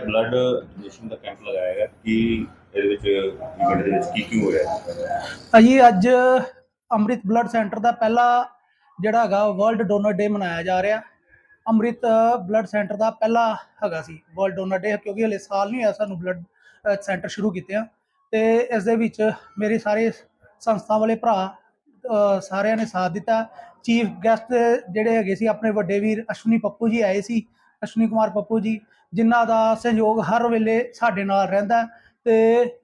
Blood donation ਦਾ camp ਲਗਾਇਆ ਗਿਆ, ਕੀ ਇਹਦੇ ਵਿੱਚ ਇਵੈਂਟ ਦੇ ਵਿੱਚ ਕੀ ਕੀ ਹੋ ਅਜੀ ਅੱਜ ਅੰਮ੍ਰਿਤ ਬਲੱਡ ਸੈਂਟਰ ਦਾ ਪਹਿਲਾ ਜਿਹੜਾ ਹੈਗਾ ਵਰਲਡ ਡੋਨਰ ਡੇ ਮਨਾਇਆ ਜਾ ਰਿਹਾ। ਅੰਮ੍ਰਿਤ ਬਲੱਡ ਸੈਂਟਰ ਦਾ ਪਹਿਲਾ ਹੈਗਾ ਸੀ ਵਰਲਡ ਡੋਨਰ ਡੇ ਕਿਉਂਕਿ ਹਲੇ ਸਾਲ ਨਹੀਂ ਹੋਇਆ ਸਾਨੂੰ ਬਲੱਡ ਸੈਂਟਰ ਸ਼ੁਰੂ ਕੀਤਿਆਂ ਤੇ ਇਸ ਦੇ ਵਿੱਚ ਮੇਰੇ ਸਾਰੇ ਸੰਸਥਾ ਵਾਲੇ ਭਰਾ ਸਾਰਿਆਂ ਨੇ ਸਾਥ ਦਿੱਤਾ। ਚੀਫ ਗੈਸਟ ਜਿਹੜੇ ਹੈਗੇ ਸੀ, ਆਪਣੇ ਵੱਡੇ ਵੀਰ ਅਸ਼ਵਨੀ ਪੱਪੂ ਜੀ ਆਏ ਸੀ। ਅਸ਼ਵਨੀ ਕੁਮਾਰ ਪੱਪੂ ਜੀ, ਜਿਨ੍ਹਾਂ ਦਾ ਸਹਿਯੋਗ ਹਰ ਵੇਲੇ ਸਾਡੇ ਨਾਲ ਰਹਿੰਦਾ ਤੇ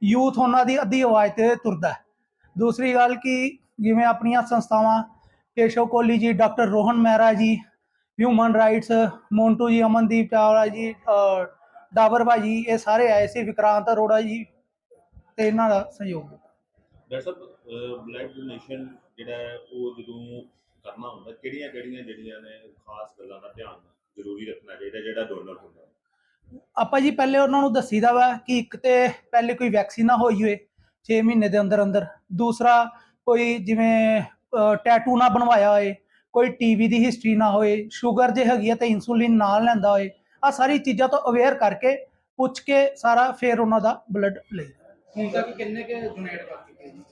ਯੂਥ ਉਹਨਾਂ ਦੀ ਅੱਧੀ ਆਵਾਜ਼ ਤੇ ਤੁਰਦਾ ਦੂਸਰੀ ਗੱਲ ਕਿ ਜਿਵੇਂ ਆਪਣੀਆਂ ਸੰਸਥਾਵਾਂ, ਕੇਸ਼ਵ ਕੋਹਲੀ ਜੀ, doctor Rohan Mehra ji human rights Montu ਜੀ, ਅਮਨਦੀਪ ਚਾਵਲਾ ਜੀ ਡਾਬਰ ਭਾਜੀ ਇਹ ਸਾਰੇ ਆਏ ਸੀ ਵਿਕਰਾਂਤ ਅਰੋੜਾ ਜੀ ਤੇ ਇਹਨਾਂ ਦਾ ਸਹਿਯੋਗ। ਡਾਕਟਰ ਸਾਹਿਬ ਬਲੱਡ ਡੋਨੇਸ਼ਨ ਜਿਹੜਾ ਉਹ ਜਦੋਂ ਕਰਨਾ ਹੁੰਦਾ ਕਿਹੜੀਆਂ ਕਿਹੜੀਆਂ ਜਿਹੜੀਆਂ ਨੇ ਖਾਸ ਗੱਲਾਂ ਦਾ ਧਿਆਨ ਜ਼ਰੂਰੀ ਰੱਖਣਾ ਚਾਹੀਦਾ ਜਿਹੜਾ ਡੋਨਰ ਹੁੰਦਾ ਆਪਾਂ ਜੀ ਪਹਿਲੇ ਉਹਨਾਂ ਨੂੰ ਦੱਸੀਦਾ ਵਾ ਕਿ ਇੱਕ ਤੇ ਪਹਿਲੇ ਕੋਈ ਵੈਕਸੀਨ ਨਾ ਹੋਈ ਹੋਏ 6 ਮਹੀਨੇ ਦੇ ਅੰਦਰ ਅੰਦਰ। ਦੂਸਰਾ ਕੋਈ ਜਿਵੇਂ ਟੈਟੂ ਨਾ ਬਣਵਾਇਆ ਹੋਏ ਕੋਈ ਟੀਵੀ ਦੀ ਹਿਸਟਰੀ ਨਾ ਹੋਏ ਸ਼ੂਗਰ ਜੇ ਹੈਗੀ ਆ ਤੇ ਇਨਸੂਲਿਨ ਨਾਲ ਲੈਂਦਾ ਹੋਏ ਆ ਸਾਰੀ ਚੀਜ਼ਾਂ ਤੋਂ ਅਵੇਅਰ ਕਰਕੇ ਪੁੱਛ ਕੇ ਸਾਰਾ ਫੇਰ ਉਹਨਾਂ ਦਾ ਬਲੱਡ ਲਈ ਹੁਣ ਤੱਕ ਕਿੰਨੇ ਕੇ ਡੋਨੇਟ ਕਰ ਚੁੱਕੇ ਜੀ?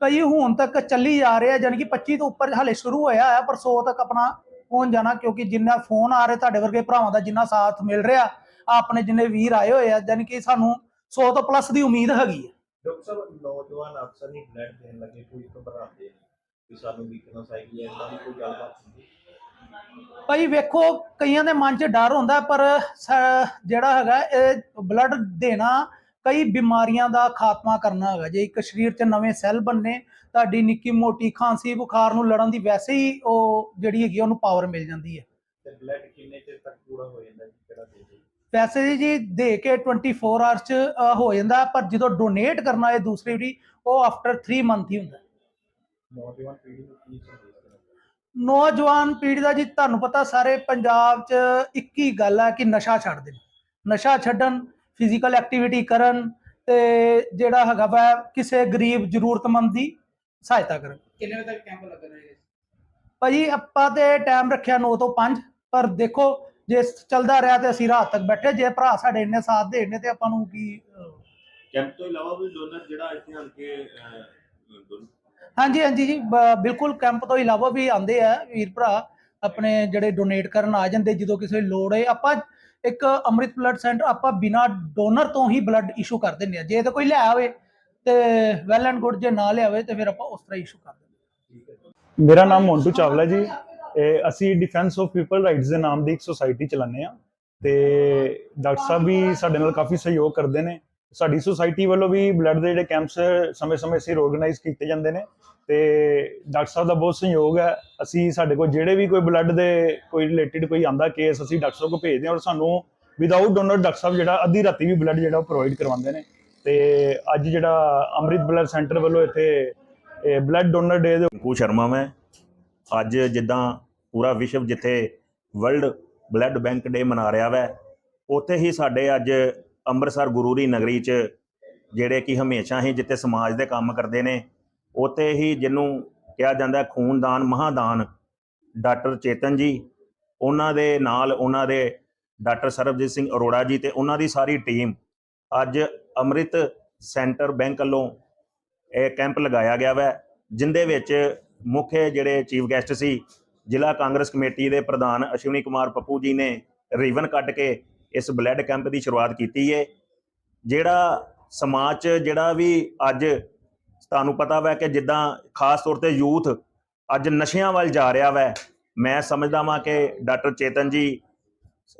ਕਈ ਹੁਣ ਤੱਕ ਚੱਲੀ ਜਾ ਰਿਹਾ ਕਿ 25 ਤੋਂ ਉੱਪਰ ਹਲੇ ਸ਼ੁਰੂ ਹੋਇਆ ਹੈ ਪਰ 100 ਤੱਕ ਆਪਣਾ ਪਹੁੰਚ ਜਾਣਾ ਕਿਉਂਕਿ ਜਿੰਨਾ ਫੋਨ ਆ ਰਹੇ ਤੁਹਾਡੇ ਵਰਗੇ ਭਰਾਵਾਂ ਦਾ ਜਿੰਨਾ ਸਾਥ ਮਿਲ ਰਿਹਾ ਆਪਣੇ ਜਿੰਨੇ ਵੀਰ ਆਏ ਹੋਏ ਆ ਜਾਨੀ ਕਿ ਸਾਨੂੰ 100 ਤੋਂ ਪਲੱਸ ਦੀ ਉਮੀਦ ਹੈਗੀ ਹੈ ਡਾਕਟਰ ਸਾਹਿਬ ਨੌਜਵਾਨ ਅਕਸਰ ਨਹੀਂ ਬਲੱਡ ਦੇਣ ਲੱਗੇ ਕੋਈ ਘਬਰਾਉਂਦੇ ਨੇ ਕਿ ਸਾਨੂੰ ਵੀਕਨੈਸ ਆਈ ਹੈ ਇਦਾਂ ਦੀ ਕੋਈ ਗੱਲਬਾਤ ਹੁੰਦੀ? ਭਾਈ ਵੇਖੋ ਕਈਆਂ ਦੇ ਮਨ 'ਚ ਡਰ ਹੁੰਦਾ ਪਰ ਜਿਹੜਾ ਹੈਗਾ ਇਹ ਬਲੱਡ ਦੇਣਾ ਕਈ ਬਿਮਾਰੀਆਂ ਦਾ ਖਾਤਮਾ ਕਰਨਾ ਹੈਗਾ। ਜੇ ਇੱਕ ਸਰੀਰ 'ਚ ਨਵੇਂ ਸੈੱਲ ਬਣਨੇ ਤੁਹਾਡੀ ਨਿੱਕੀ ਮੋਟੀ ਖਾਂਸੀ ਬੁਖਾਰ ਨੂੰ ਲੜਨ ਦੀ ਵੈਸੇ ਹੀ ਉਹ ਜਿਹੜੀ ਹੈਗੀ ਆ ਉਹਨੂੰ ਪਾਵਰ ਮਿਲ ਜਾਂਦੀ ਹੈ। ਤੇ ਬਲੱਡ ਕਿੰਨੇ ਚਿਰ ਤੱਕ ਪੂਰਾ ਹੋ ਜਾਂਦਾ ਜੀ? ਕਿਹੜਾ ਦੇ ਦੇ ਵੈਸੇ ਜੀ ਦੇ ਕੇ 24 ਆਵਰਸ 'ਚ ਹੋ ਜਾਂਦਾ ਪਰ ਜਦੋਂ ਡੋਨੇਟ ਕਰਨਾ ਹੈ ਦੂਸਰੀ ਵਾਰੀ ਉਹ ਆਫਟਰ 3 ਮੰਥ ਹੀ ਹੁੰਦਾ। ਨੌਜਵਾਨ ਪੀੜ੍ਹੀ ਨੂੰ ਕੀ ਸੰਦੇਸ਼ ਦੇਣਾ ਨੌਜਵਾਨ ਪੀੜ੍ਹੀ ਦਾ ਜੀ ਤੁਹਾਨੂੰ ਪਤਾ ਸਾਰੇ ਪੰਜਾਬ 'ਚ ਇੱਕ ਹੀ ਗੱਲ ਹੈ ਕਿ ਨਸ਼ਾ ਛੱਡ ਦੇਣ। ਨਸ਼ਾ ਛੱਡਣ ਫਿਜ਼ੀਕਲ ਐਕਟੀਵਿਟੀ ਕਰਨ ਤੇ ਜਿਹੜਾ ਹੈਗਾ ਵਾ ਕਿਸੇ ਗਰੀਬ ਜ਼ਰੂਰਤਮੰਦ ਦੀ ਸਹਾਇਤਾ ਕਰਨ। ਕਿੰਨੇ ਵਜੇ ਤੱਕ ਕੈਂਪ ਲੱਗਣਾ ਹੈ? ਭਾਜੀ ਆਪਾਂ ਤੇ ਟਾਈਮ ਰੱਖਿਆ 9 ਤੋਂ 5 ਪਰ ਦੇਖੋ ਜੇ ਚੱਲਦਾ ਰਿਹਾ ਤੇ ਅਸੀਂ ਰਾਤ ਤੱਕ ਬੈਠੇ ਜੇ ਭਰਾ ਸਾਡੇ ਇੰਨੇ ਸਾਥ ਦੇ ਨੇ ਤੇ ਆਪਾਂ ਨੂੰ ਕੀ ਕੈਂਪ ਤੋਂ ਇਲਾਵਾ ਵੀ ਡੋਨਰ ਜਿਹੜਾ ਇੱਥੇ ਆਣ ਕੇ ਅਹ, ਡੋਨ- ਹਾਂਜੀ ਹਾਂਜੀ ਜੀ ਬਿਲਕੁਲ ਕੈਂਪ ਤੋਂ ਇਲਾਵਾ ਵੀ ਆਉਂਦੇ ਆ ਵੀਰ ਭਰਾ ਆਪਣੇ ਜਿਹੜੇ ਡੋਨੇਟ ਕਰਨ ਆ ਜਾਂਦੇ ਜਦੋਂ ਕਿਸੇ ਲੋੜ ਹੈ ਆਪਾਂ ਇੱਕ ਅੰਮ੍ਰਿਤ ਬਲੱਡ ਸੈਂਟਰ ਆਪਾਂ ਬਿਨਾ ਡੋਨਰ ਤੋਂ ਹੀ ਬਲੱਡ ਇਸ਼ੂ ਕਰ ਦਿੰਦੇ ਆ ਜੇ ਤਾਂ ਕੋਈ ਲੈ ਆਵੇ ਤੇ ਵੈਲ ਐਂਡ ਗੁੱਡ ਜੇ ਨਾ ਲਿਆਵੇ ਤੇ ਫਿਰ ਆਪਾਂ ਉਸ ਤਰ੍ਹਾਂ ਇਸ਼ੂ ਕਰ ਦਿੰਦੇ ਮੇਰਾ ਨਾਮ ਮੋਂਟੂ ਚਾਵਲਾ ਜੀ। ਅਸੀਂ ਡਿਫੈਂਸ ਆਫ ਪੀਪਲ ਰਾਈਟਸ ਦੇ ਨਾਮ ਦੀ ਇੱਕ ਸੁਸਾਇਟੀ ਚਲਾਉਂਦੇ ਆ ਤੇ ਡਾਕਟਰ ਸਾਹਿਬ ਵੀ ਸਾਡੇ ਨਾਲ ਕਾਫੀ ਸਹਿਯੋਗ ਕਰਦੇ ਨੇ। ਸਾਡੀ ਸੁਸਾਇਟੀ ਵੱਲੋਂ ਵੀ ਬਲੱਡ ਦੇ ਜਿਹੜੇ ਕੈਂਪਸ ਸਮੇਂ-ਸਮੇਂ ਸਿਰ ਆਰਗੇਨਾਈਜ਼ ਕੀਤੇ ਜਾਂਦੇ ਨੇ। ਤੇ ਡਾਕਟਰ ਸਾਹਿਬ ਦਾ ਬਹੁਤ ਸਹਿਯੋਗ ਹੈ। ਅਸੀਂ ਸਾਡੇ ਕੋਲ ਜਿਹੜੇ ਵੀ ਕੋਈ ਬਲੱਡ ਦੇ ਕੋਈ ਰਿਲੇਟਡ ਕੋਈ ਆਂਦਾ ਕੇਸ ਅਸੀਂ ਡਾਕਟਰ ਸਾਹਿਬ ਕੋਲ ਭੇਜਦੇ ਹਾਂ ਔਰ ਸਾਨੂੰ ਵਿਦਆਊਟ ਡੋਨਰ ਡਾਕਟਰ ਸਾਹਿਬ ਜਿਹੜਾ ਅੱਧੀ ਰਾਤੀ ਵੀ ਬਲੱਡ ਜਿਹੜਾ ਉਹ ਪ੍ਰੋਵਾਈਡ ਕਰਵਾਉਂਦੇ ਨੇ। ਤੇ ਅੱਜ ਜਿਹੜਾ ਅੰਮ੍ਰਿਤ ਬਲੱਡ ਸੈਂਟਰ ਵੱਲੋਂ ਇੱਥੇ ਬਲੱਡ ਡੋਨਰ ਡੇ ਦੇ ਅੰਕੂ ਸ਼ਰਮਾ ਮੈਂ। ਅੱਜ ਜਿੱਦਾਂ ਪੂਰਾ ਵਿਸ਼ਵ ਜਿੱਥੇ ਵਰਲਡ ਬਲੱਡ ਬੈਂਕ ਡੇ ਮਨਾ ਰਿਹਾ ਵੈ, ਉੱਥੇ ਹੀ ਸਾਡੇ ਅੱਜ ਅੰਮ੍ਰਿਤਸਰ ਗੁਰੂਰੀ ਨਗਰੀ 'ਚ ਜਿਹੜੇ ਕਿ ਹਮੇਸ਼ਾ ਹੀ ਜਿੱਥੇ ਸਮਾਜ ਦੇ ਕੰਮ ਕਰਦੇ ਨੇ ਉੱਥੇ ਹੀ ਜਿਹਨੂੰ ਕਿਹਾ ਜਾਂਦਾ ਖੂਨਦਾਨ, ਮਹਾਦਾਨ, ਡਾਕਟਰ ਚੇਤਨ ਜੀ, ਉਹਨਾਂ ਦੇ ਨਾਲ ਉਹਨਾਂ ਦੇ ਡਾਕਟਰ ਸਰਬਜੀਤ ਸਿੰਘ ਅਰੋੜਾ ਜੀ ਤੇ ਉਹਨਾਂ ਦੀ ਸਾਰੀ ਟੀਮ ਅੱਜ ਅੰਮ੍ਰਿਤ ਸੈਂਟਰ ਬੈਂਕ ਵੱਲੋਂ ਇਹ ਕੈਂਪ ਲਗਾਇਆ ਗਿਆ ਵੈ, ਜਿੰਦੇ ਵਿੱਚ ਮੁੱਖ ਜਿਹੜੇ ਚੀਫ ਗੈਸਟ ਸੀ, ਜ਼ਿਲ੍ਹਾ ਕਾਂਗਰਸ ਕਮੇਟੀ ਦੇ ਪ੍ਰਧਾਨ ਅਸ਼ਵਨੀ ਕੁਮਾਰ ਪੱਪੂ ਜੀ ਨੇ ਰਿਵਨ ਕੱਟ ਕੇ ਇਸ ਬਲੱਡ ਕੈਂਪ ਦੀ ਸ਼ੁਰੂਆਤ ਕੀਤੀ ਏ, ਜਿਹੜਾ ਸਮਾਜ 'ਚ ਜਿਹੜਾ ਵੀ ਅੱਜ ਤੁਹਾਨੂੰ ਪਤਾ ਵੈ ਕਿ ਜਿੱਦਾਂ ਖਾਸ ਤੌਰ ਤੇ ਯੂਥ ਅੱਜ ਨਸ਼ਿਆਂ ਵੱਲ ਜਾ ਰਿਹਾ ਵੈ, ਮੈਂ ਸਮਝਦਾ ਵਾਂ ਕਿ ਡਾਕਟਰ ਚੇਤਨ ਜੀ,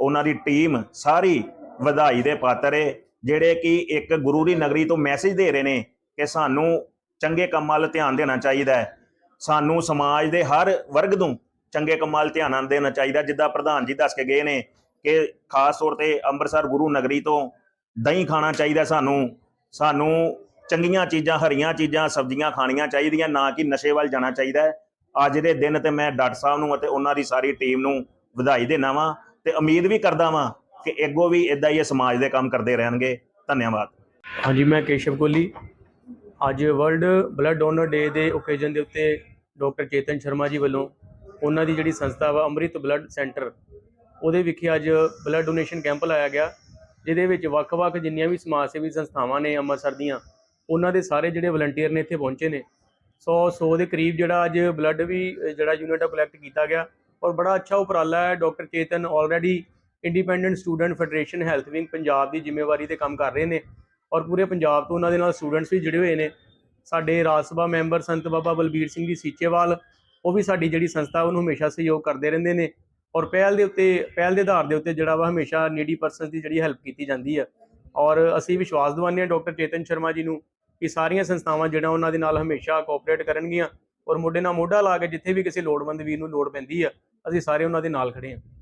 ਉਹਨਾਂ ਦੀ ਟੀਮ ਸਾਰੀ ਵਧਾਈ ਦੇ ਪਾਤਰ ਏ, ਜਿਹੜੇ ਕਿ ਇੱਕ ਗੁਰੂ ਦੀ ਨਗਰੀ ਤੋਂ ਮੈਸੇਜ ਦੇ ਰਹੇ ਨੇ ਕਿ ਸਾਨੂੰ ਚੰਗੇ ਕੰਮਾਂ ਵੱਲ ਧਿਆਨ ਦੇਣਾ ਚਾਹੀਦਾ ਹੈ। ਸਾਨੂੰ ਸਮਾਜ ਦੇ ਹਰ ਵਰਗ ਨੂੰ ਚੰਗੇ ਕੰਮਾਂ ਵੱਲ ਧਿਆਨ ਦੇਣਾ ਚਾਹੀਦਾ, ਜਿੱਦਾਂ ਪ੍ਰਧਾਨ ਜੀ ਦੱਸ ਕੇ ਗਏ ਨੇ ਕਿ ਖਾਸ ਤੌਰ ਤੇ ਅੰਮ੍ਰਿਤਸਰ ਗੁਰੂ ਨਗਰੀ ਤੋਂ ਦਹੀਂ ਖਾਣਾ ਚਾਹੀਦਾ ਸਾਨੂੰ। ਸਾਨੂੰ ਚੰਗੀਆਂ ਚੀਜ਼ਾਂ, ਹਰੀਆਂ ਚੀਜ਼ਾਂ, ਸਬਜ਼ੀਆਂ ਖਾਣੀਆਂ ਚਾਹੀਦੀਆਂ, ਨਾ ਕਿ ਨਸ਼ੇ ਵੱਲ ਜਾਣਾ ਚਾਹੀਦਾ ਹੈ। ਅੱਜ ਦੇ ਦਿਨ ਤੇ ਮੈਂ ਡਾਕਟਰ ਸਾਹਿਬ ਨੂੰ ਅਤੇ ਉਹਨਾਂ ਦੀ ਸਾਰੀ ਟੀਮ ਨੂੰ ਵਧਾਈ ਦੇਣਾ ਵਾਂ ਤੇ ਉਮੀਦ ਵੀ ਕਰਦਾ ਵਾਂ ਕਿ ਅੱਗੋਂ ਵੀ ਇਦਾਂ ਹੀ ਇਹ ਸਮਾਜ ਦੇ ਕੰਮ ਕਰਦੇ ਰਹਿਣਗੇ। ਧੰਨਵਾਦ। ਹਾਂਜੀ, ਮੈਂ ਕੇਸ਼ਵ ਕੋਹਲੀ ਅੱਜ ਵਰਲਡ ਬਲੱਡ ਡੋਨਰ ਡੇ ਦੇ ਓਕੇਜ਼ਨ ਦੇ ਉੱਤੇ ਡਾਕਟਰ ਚੇਤਨ ਸ਼ਰਮਾ ਜੀ ਵੱਲੋਂ ਉਹਨਾਂ ਦੀ ਜਿਹੜੀ ਸੰਸਥਾ ਵਾ, ਅੰਮ੍ਰਿਤ ਬਲੱਡ ਸੈਂਟਰ ਉਹਦੇ ਵਿਖੇ ਅੱਜ ਬਲੱਡ ਡੋਨੇਸ਼ਨ ਕੈਂਪ ਲਾਇਆ ਗਿਆ, ਜਿਹਦੇ ਵਿੱਚ ਵੱਖ-ਵੱਖ ਜਿੰਨੀਆਂ ਵੀ ਸਮਾਜ ਸੇਵੀ ਸੰਸਥਾਵਾਂ ਨੇ ਅੰਮ੍ਰਿਤਸਰ ਦੀਆਂ ਉਹਨਾਂ ਦੇ ਸਾਰੇ ਜਿਹੜੇ ਵਲੰਟੀਅਰ ਨੇ ਇੱਥੇ ਪਹੁੰਚੇ ਨੇ। ਸੌ 100 ਦੇ ਕਰੀਬ ਜਿਹੜਾ ਅੱਜ ਬਲੱਡ ਵੀ ਜਿਹੜਾ ਯੂਨਿਟ ਕਲੈਕਟ ਕੀਤਾ ਗਿਆ। ਔਰ ਬੜਾ ਅੱਛਾ ਉਪਰਾਲਾ ਹੈ। Doctor Chetan already independent student federation health wing Punjab ਦੀ ਜ਼ਿੰਮੇਵਾਰੀ ਤੇ ਕੰਮ ਕਰ ਰਹੇ ਨੇ। ਔਰ ਪੂਰੇ ਪੰਜਾਬ ਤੋਂ ਉਹਨਾਂ ਦੇ ਨਾਲ ਸਟੂਡੈਂਟਸ ਵੀ ਜੁੜੇ ਹੋਏ ਨੇ। ਸਾਡੇ ਰਾਜ ਸਭਾ ਮੈਂਬਰ ਸੰਤ ਬਾਬਾ ਬਲਬੀਰ ਸਿੰਘ ਜੀ ਸੀਚੇਵਾਲ, ਉਹ ਵੀ ਸਾਡੀ ਜਿਹੜੀ ਸੰਸਥਾ, ਉਹਨੂੰ ਹਮੇਸ਼ਾ ਸਹਿਯੋਗ ਕਰਦੇ ਰਹਿੰਦੇ ਨੇ। ਔਰ ਪਹਿਲ ਦੇ ਉੱਤੇ, ਪਹਿਲ ਦੇ ਆਧਾਰ ਦੇ ਉੱਤੇ ਜਿਹੜਾ ਵਾ ਹਮੇਸ਼ਾ ਨੀਡੀ ਪਰਸਨਸ ਦੀ ਜਿਹੜੀ ਹੈਲਪ ਕੀਤੀ ਜਾਂਦੀ ਹੈ ਔਰ ਅਸੀਂ ਵਿਸ਼ਵਾਸ ਦਿਵਾਉਂਦੇ ਹਾਂ ਡਾਕਟਰ ਚੇਤਨ ਸ਼ਰਮਾ ਜੀ ਨੂੰ। ਕਿ ਸਾਰੀਆਂ ਸੰਸਥਾਵਾਂ ਜਿਹੜਾ ਉਹਨਾਂ ਦੇ ਨਾਲ ਹਮੇਸ਼ਾ ਕੋਆਪਰੇਟ ਕਰਨਗੀਆਂ ਔਰ ਮੋਢੇ ਨਾਲ ਮੋਢਾ ਲਾ ਕੇ ਜਿੱਥੇ ਵੀ ਕਿਸੇ ਲੋੜਵੰਦ ਵੀਰ ਨੂੰ ਲੋੜ ਪੈਂਦੀ ਆ, ਅਸੀਂ ਸਾਰੇ ਉਹਨਾਂ ਦੇ ਨਾਲ ਖੜੇ ਹਾਂ।